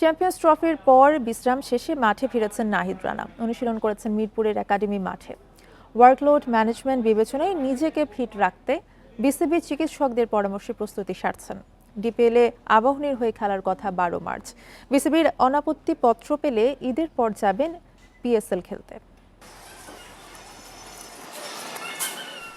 Champions ট্রফির পর বিশ্রাম শেষে মাঠে ফিরেছেন নাহিদ রানা। অনুশীলন করেছেন মিরপুরের একাডেমি মাঠে। ওয়ার্কলোড ম্যানেজমেন্ট বিবেচনায় নিজেকে ফিট রাখতে বিসিবি চিকিৎসকদের পরামর্শে প্রস্তুতি সারছেন। ডিপিএলে আবাহনীর হয়ে খেলার কথা বারো মার্চ। বিসিবির অনাপত্তি পত্র পেলে ঈদের পর যাবেন পিএসএল খেলতে।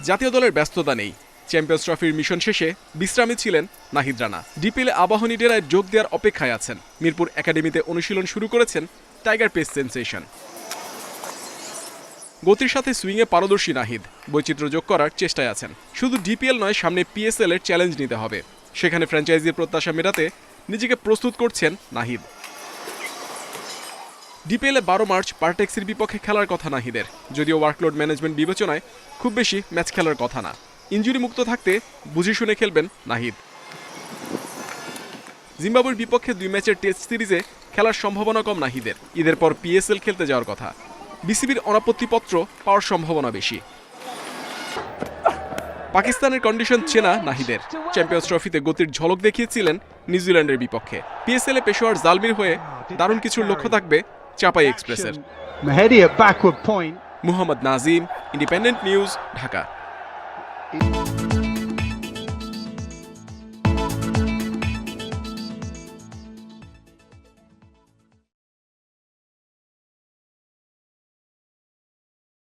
জাতীয় দলের ব্যস্ততা নেই। চ্যাম্পিয়ন্স ট্রফির মিশন শেষে বিশ্রামে ছিলেন নাহিদ রানা। ডিপিএলে আবাহনী ডেরায় যোগ দেওয়ার অপেক্ষায় আছেন। মিরপুর একাডেমিতে অনুশীলন শুরু করেছেন টাইগার পেস সেন্সেশন। গতির সাথে সুইংয়ে পারদর্শী নাহিদ। বৈচিত্র্য যোগ করার চেষ্টায় আছেন। শুধু ডিপিএল নয়, সামনে পিএসএল এর চ্যালেঞ্জ নিতে হবে। সেখানে ফ্র্যাঞ্চাইজির প্রত্যাশা মেটাতে নিজেকে প্রস্তুত করছেন নাহিদ। ডিপিএলে বারো মার্চ পার্টেক্সের বিপক্ষে খেলার কথা নাহিদের। যদিও ওয়ার্কলোড ম্যানেজমেন্ট বিবেচনায় খুব বেশি ম্যাচ খেলার কথা না। ইঞ্জুরি মুক্ত থাকতে বুঝে শুনে খেলবেন নাহিদ। জিম্বাবুর বিপক্ষে দুই ম্যাচের টেস্ট সিরিজে খেলার সম্ভাবনা কম নাহিদের। ঈদের পর পিএসএল খেলতে যাওয়ার কথা। বিসিবির অনাপত্তিপত্র পাওয়ার সম্ভাবনা বেশি। পাকিস্তানের কন্ডিশন চেনা নাহিদের। চ্যাম্পিয়ন্স ট্রফিতে গতির ঝলক দেখিয়েছিলেন নিউজিল্যান্ডের বিপক্ষে। পিএসএলে পেশোয়ার জালমির হয়ে দারুণ কিছুর লক্ষ্য থাকবে চাপাই এক্সপ্রেসের. Muhammad Nazim Independent News Dhaka.